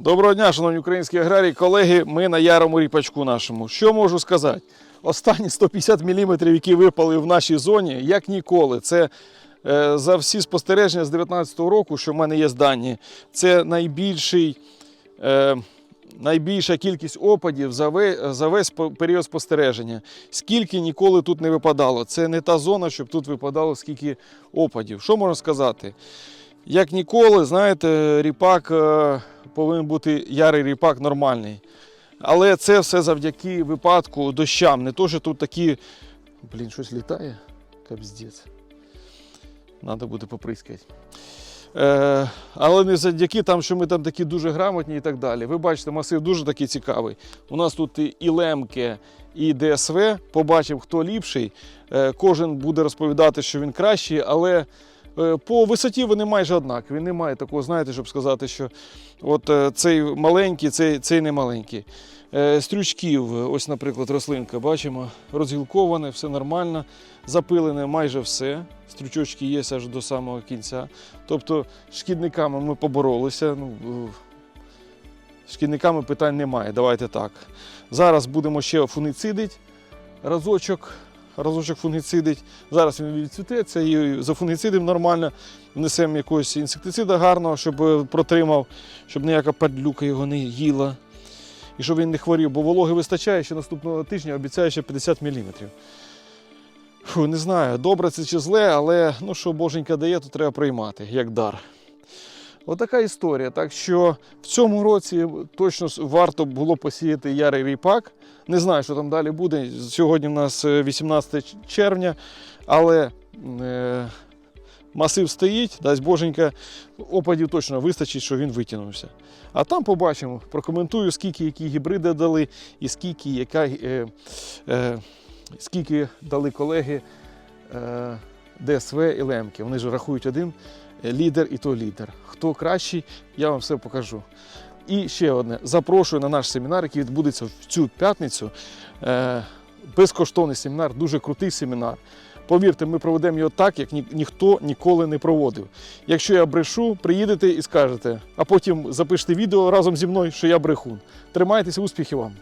Доброго дня, шановні українські аграрії, колеги. Ми на ярому ріпачку нашому. Що можу сказати? Останні 150 мм, які випали в нашій зоні, як ніколи. Це е, за всі спостереження з 2019 року, що в мене є дані, це найбільший. Е, Найбільша кількість опадів за ве- за весь період спостереження. Скільки ніколи тут не випадало. Це не та зона, щоб тут випадало скільки опадів. Що можна сказати? Як ніколи, знаєте, ріпак е, повинен бути ярий ріпак нормальний. Але це все завдяки випадку дощам. Не то, що тут такі. Блін, щось літає. Капздець. Треба буде поприскати. Е, але не завдяки там, що ми там такі дуже грамотні і так далі. Ви бачите, масив дуже такий цікавий. У нас тут і- лемки, і ДСВ. Побачив, хто ліпший. Е, кожен буде розповідати, що він кращий, але по висоті вони майже однакові. Немає такого, знаєте, щоб сказати, що от е, цей маленький, цей, цей не маленький. Е, Стрючків, ось, наприклад, рослинка, бачимо, розгілковане, все нормально, запилене майже все. Стрючочки є аж до самого кінця. Тобто шкідниками ми поборолися. Ну, е, шкідниками питань немає, давайте так. Зараз будемо ще фунгицидити разочок. Разочок фунгицидить. Зараз він відцвітеться і за фунгицидом нормально внесемо якогось інсектицида гарного, щоб е, протримав, щоб ніяка падлюка його не їла. І щоб він не хворів, бо вологи вистачає, ще наступного тижня обіцяє ще 50 мм. Фу, не знаю, добре це чи зле, але ну, що боженька дає, то треба приймати, як дар. Отака історія. Так що в цьому році точно варто було посіяти ярий ріпак. Не знаю, що там далі буде. Сьогодні в нас е, 18 червня, але е, масив стоїть, дасть боженька, опадів точно вистачить, що він витягнувся. А там побачимо, прокоментую, скільки які гібриди дали і скільки, яка, е, е, скільки дали колеги е, ДСВ і Лемки. Вони ж рахують один лідер і то лідер. Хто кращий, я вам все покажу. І ще одне: запрошую на наш семінар, який відбудеться в цю п'ятницю. Е, безкоштовний семінар, дуже крутий семінар. Повірте, ми проведемо його так, як ні, ніхто ніколи не проводив. Якщо я брешу, приїдете і скажете, а потім запишете відео разом зі мною, що я брехун. Тримайтеся, успіхів вам!